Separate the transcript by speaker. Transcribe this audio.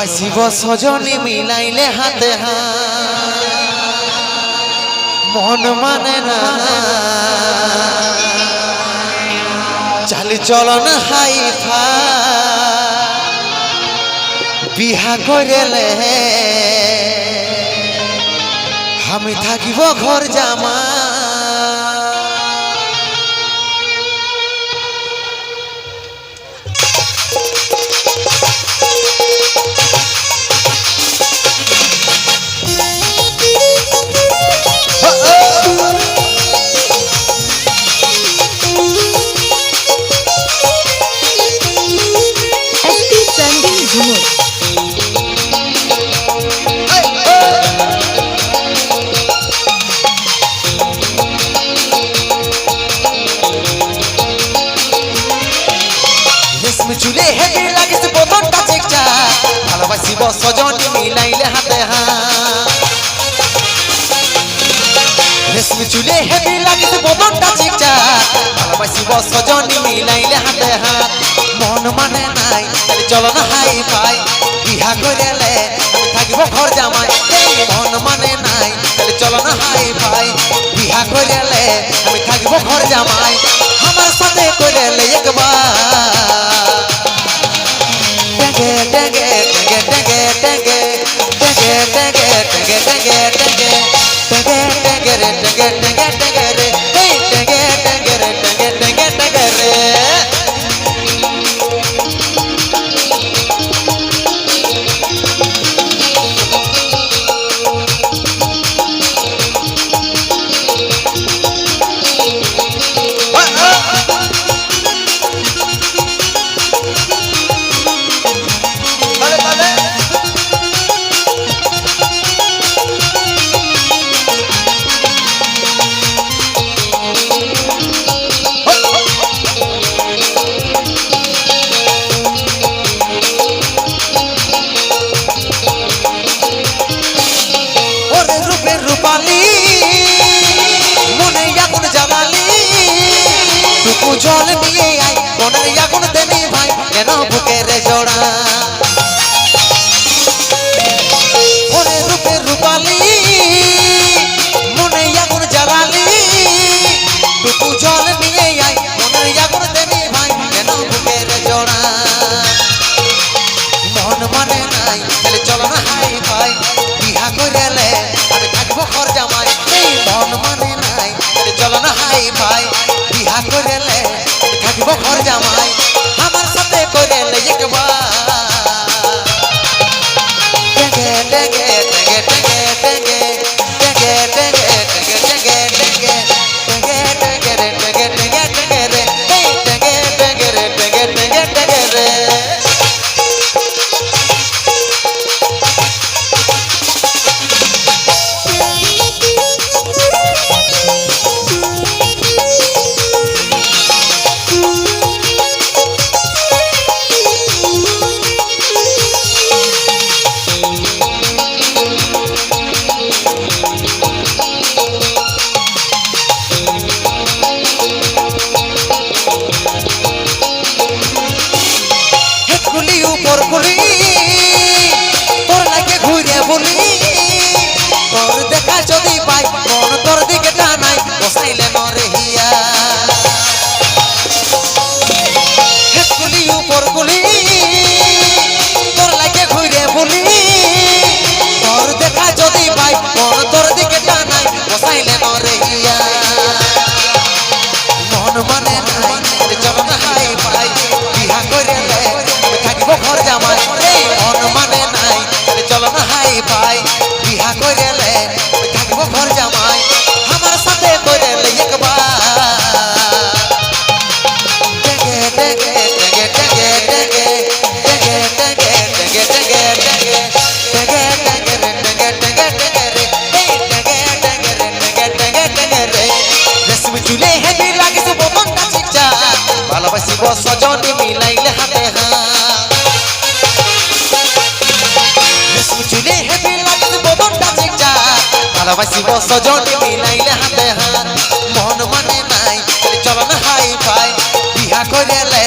Speaker 1: ভালোবাসিব সজনী মিলাইলে হাতে হাত। মন মানে না। চালি চলন হাই ফা। বিহা করেলে। আমি থাকিব ঘর জামা। সজনী মিলাইলে হাতে হাত। রেশমি চুলে হেভি লাগিস বদনটা চেকচা। ভালোবাসিব সজনী মিলাইলে হাতে হাত। মন মানে নাই, তাহলে চলো না হাই ফাই। বিহা করেলে থাকিব ঘর জামাই। মন মানে নাই, তাহলে চলো না হাই ফাই। বিহা করেলে আমি থাকিব ঘর জামাই। আমার সাথে করেলে একবার। টেগে টেগে ಟಗ ಟಗ ಟಗ ಟಗ ಟಗ ಟಗ কেন বুকের জোড়া? ওরে রূপের রূপালি, মনে আগুন জ্বালালি। টুকু জল নিয়ে আয় মনের আগুন দেনি ভাই কেন বুকের জোড়া? মন মানে নাই, তাহলে চলো না হাই ভাই বিহা করেলে আমি থাকব ঘর জামাই। মন মানে নাই, তাহলে চলো না হাই ভাই বিহা করেলে Napoli. ভালোবাসিব সজনী মিলাইলে হাতে হাত। মন মানে নাই চলন হাই ফাই বিহা করেলে